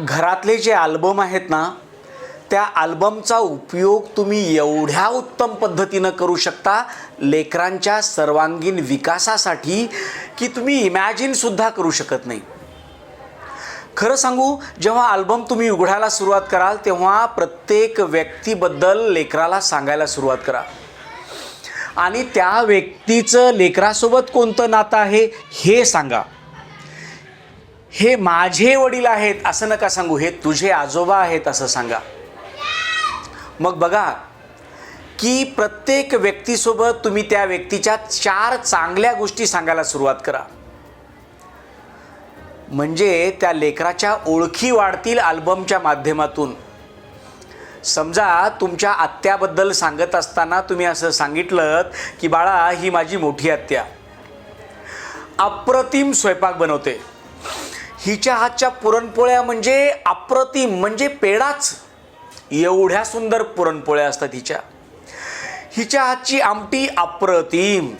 घरातले जे आल्बम आहेत ना त्या आल्बमचा उपयोग तुम्ही एवढ्या उत्तम पद्धतीनं करू शकता लेकरांच्या सर्वांगीण विकासासाठी की तुम्ही इमॅजिनसुद्धा करू शकत नाही. खरं सांगू जेव्हा आल्बम तुम्ही उघडायला सुरुवात कराल तेव्हा प्रत्येक व्यक्तीबद्दल लेकराला सांगायला सुरुवात करा. आणि त्या व्यक्तीचं लेकरासोबत कोणतं नातं आहे हे सांगा. हे माझे वडील आहेत असं नका सांगू हे तुझे आजोबा आहेत असं सांगा. मग बघा की प्रत्येक व्यक्तीसोबत तुम्ही त्या व्यक्तीच्या चार चांगल्या गोष्टी सांगायला सुरुवात करा. म्हणजे त्या लेकराच्या ओळखी वाढतील अल्बमच्या माध्यमातून. समजा तुमच्या आत्याबद्दल सांगत असताना तुम्ही असं सांगितलं की बाळा ही माझी मोठी आत्या. अप्रतिम स्वयंपाक बनवते. हिच्या हातच्या पुरणपोळ्या म्हणजे अप्रतिम म्हणजे पेडाच. एवढ्या सुंदर पुरणपोळ्या असतात हिच्या. हिच्या हातची आमटी अप्रतिम.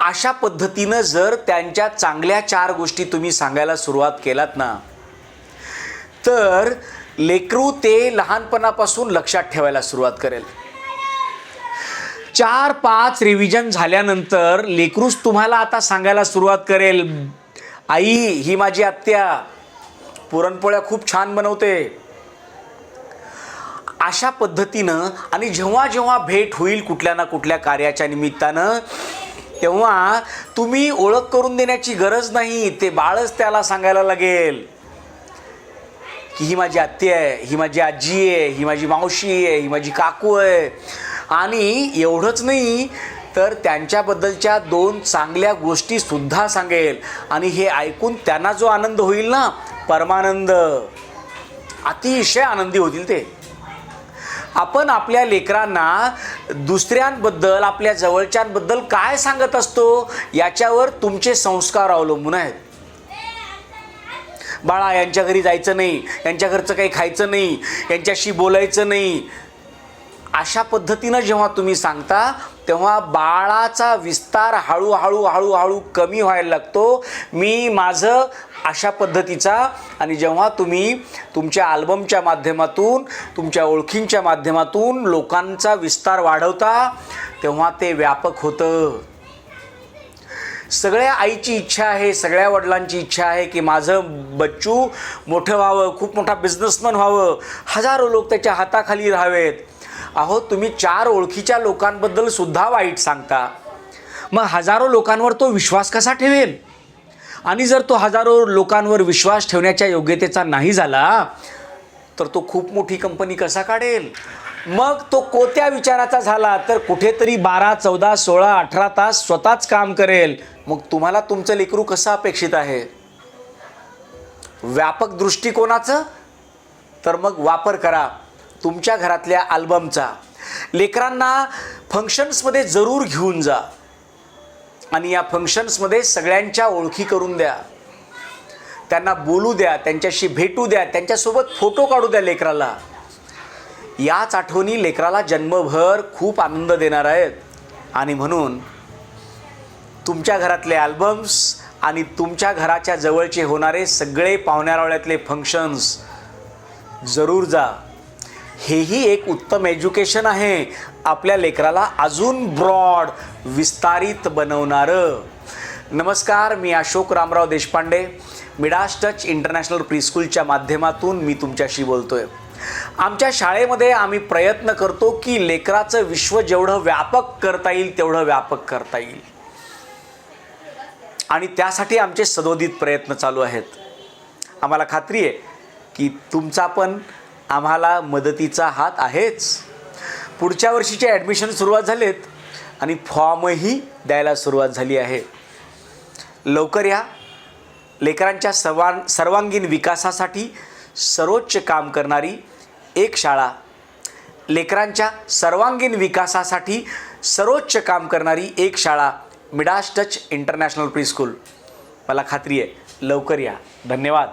अशा पद्धतीनं जर त्यांच्या चांगल्या चार गोष्टी तुम्ही सांगायला सुरुवात केलात ना तर लेकरू ते लहानपणापासून लक्षात ठेवायला सुरुवात करेल. चार पाच रिव्हिजन झाल्यानंतर लेकरूच तुम्हाला आता सांगायला सुरुवात करेल आई ही माझी आत्या. पुरणपोळ्या खूप छान बनवते. अशा पद्धतीनं आणि जेव्हा जेव्हा भेट होईल कुठल्या ना कुठल्या कार्याच्या निमित्तानं तेव्हा तुम्ही ओळख करून देण्याची गरज नाही ते बाळच त्याला सांगायला लागेल. की ही माझी आत्या आहे ही माझी आजी आहे ही माझी मावशी आहे ही माझी काकू आहे. आणि एवढंच नाही तर त्यांच्याबद्दलच्या दोन चांगल्या गोष्टीसुद्धा सांगेल. आणि हे ऐकून त्यांना जो आनंद होईल ना परमानंद. अतिशय आनंदी होतील ते. आपण आपल्या लेकरांना दुसऱ्यांबद्दल आपल्या जवळच्यांबद्दल काय सांगत असतो याच्यावर तुमचे संस्कार अवलंबून आहेत. बाळा यांच्या घरी जायचं नाही यांच्या घरचं काही खायचं नाही यांच्याशी बोलायचं नाही. अशा पद्धतीनं जेव्हा तुम्ही सांगता तेव्हा बाळाचा विस्तार हळूहळू हळूहळू कमी व्हायला लागतो. मी माझं अशा पद्धतीचा आणि जेव्हा तुम्ही तुमच्या आल्बमच्या माध्यमातून तुमच्या ओळखींच्या माध्यमातून लोकांचा विस्तार वाढवता तेव्हा ते व्यापक होतं. सगळ्या आईची इच्छा आहे सगळ्या वडिलांची इच्छा आहे की माझं बच्चू मोठं व्हावं खूप मोठा बिझनेसमन व्हावं. हजारो लोक त्याच्या हाताखाली राहावेत. अहो तुम्ही चार ओळखीच्या लोकांबद्दल सुद्धा वाईट सांगता. मग हजारो लोकांवर तो विश्वास कसा ठेवेल? आणि जर तो हजारो लोकांवर विश्वास ठेवण्याच्या योग्यतेचा नाही झाला तर तो खूप मोठी कंपनी कसा काढेल? मग तो कोत्या विचाराचा झाला तर कुठेतरी बारा चौदा सोळा अठरा तास स्वतःच काम करेल. मग तुम्हाला तुमचं लेकरू कसं अपेक्षित आहे? व्यापक दृष्टिकोनाचं? तर मग वापर करा. तुमच्या घरातल्या अल्बमचा. लेकरांना फंक्शन्समध्ये जरूर घेऊन जा. आणि या फंक्शन्समध्ये सगळ्यांच्या ओळखी करून द्या. त्यांना बोलू द्या त्यांच्याशी भेटू द्या त्यांच्यासोबत फोटो काढू द्या लेकराला. याच आठवणी लेकराला जन्मभर खूप आनंद देणार आहेत. आणि म्हणून तुमच्या घरातले अल्बम्स आणि तुमच्या घराच्या जवळचे होणारे सगळे पाहुण्यारावळ्यातले फंक्शन्स जरूर जा. हेही एक उत्तम एज्युकेशन आहे. आपल्या लेकराला अजून ब्रॉड विस्तारित बनवणारं. नमस्कार मी Ashok Ramrao Deshpande. Midas touch international प्रीस्कूलच्या माध्यमातून मी तुमच्याशी बोलतोय. आमच्या शाळेमध्ये आम्ही प्रयत्न करतो की लेकराचं विश्व जेवढं व्यापक करता येईल तेवढं व्यापक करता येईल. आणि त्यासाठी आमचे सदोदित प्रयत्न चालू आहेत. आम्हाला खात्री आहे की तुमचा पण आम्हाला मदतीचा हात आहेच. पुढच्या वर्षीचे ॲडमिशन सुरुवात झालेत आणि फॉर्मही द्यायला सुरुवात झाली आहे. लवकर या. लेकरांच्या सर्वां सर्वांगीण विकासासाठी सर्वोच्च काम करणारी एक शाळा. लेकरांच्या सर्वांगीण विकासासाठी सर्वोच्च काम करणारी एक शाळा मिडास टच इंटरनॅशनल प्रीस्कूल मला खात्री आहे. लवकर या. धन्यवाद.